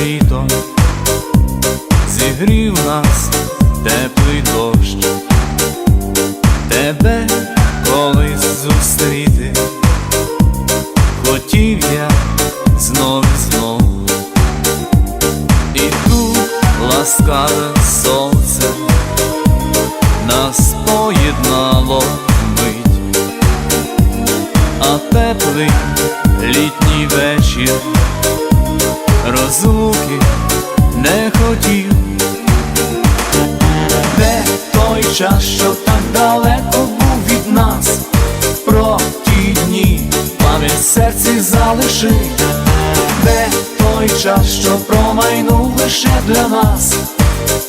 літом зігрів нас теплий дощ, тебе колись зустріти, хотів я знов і знов, і тут ласкаве сонце нас поєднало мить, а теплий. В серці залишить, де той час, що промайнув лише для нас.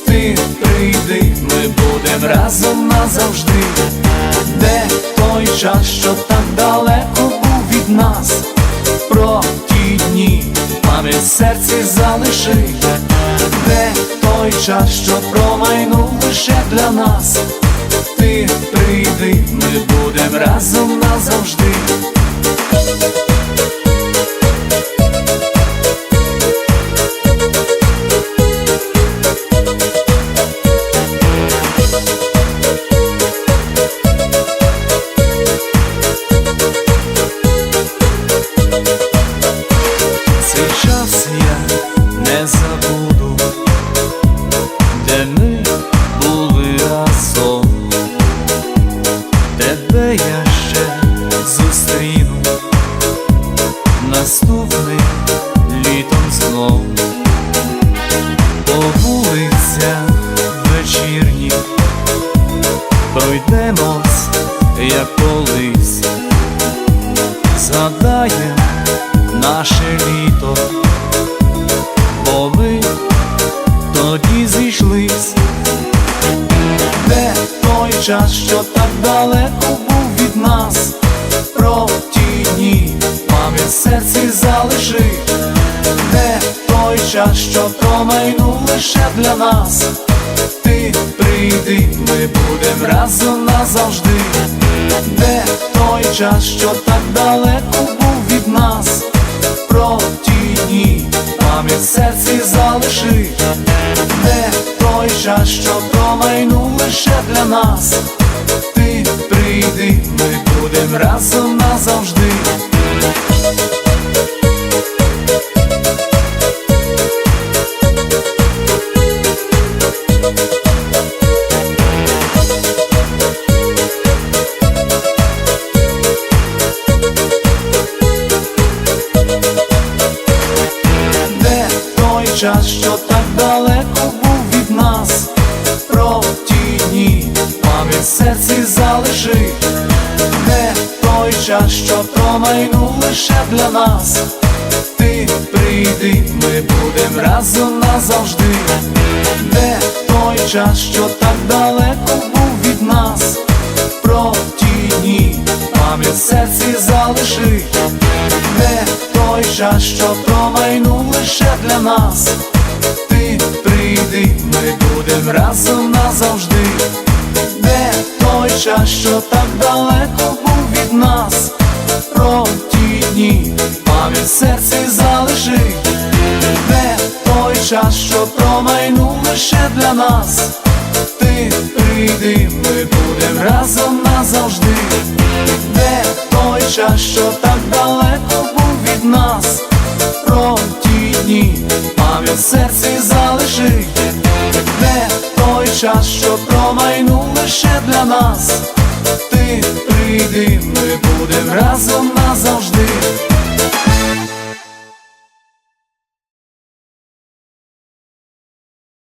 Ти прийди, ми будем разом назавжди, де той час, що так далеко був від нас, про ті дні пам'ять в серці залишить, де той час, що промайнув лише для нас, ти прийди, ми будем разом назавжди. Де ми були разом, тебе я ще зустріну наступним літом знов. По вулицях вечірніх пройдемось, як колись, згадаєм наше час, що так далеко був від нас, про ті дні пам'ять серці залишить, де той час, що промайнув лише для нас, ти прийди, ми будем разом назавжди, де той час, що так далеко був від нас, про ті дні пам'ять серці залишить, де той час, що промайнув лише для нас, ти прийди, ми будем разом назавжди. час, що так далеко той що промайнув лише для нас, ти прийди, ми будем разом назавжди, де той час, що так далеко був від нас, про ті пам'ять серці залишить, де той час, що промайнув лише для нас, ти прийди, ми будем разом назавжди, де той час, що так далеко був від нас, про ті дні пам'ять в серці де той час, що промайнув лише для нас, ти прийди, ми будем разом назавжди, де той час, що так далеко був від нас, про ті дні пам'ять в серці залишить, де той час, що промайнув лише для нас, прийди, ми будем разом назавжди.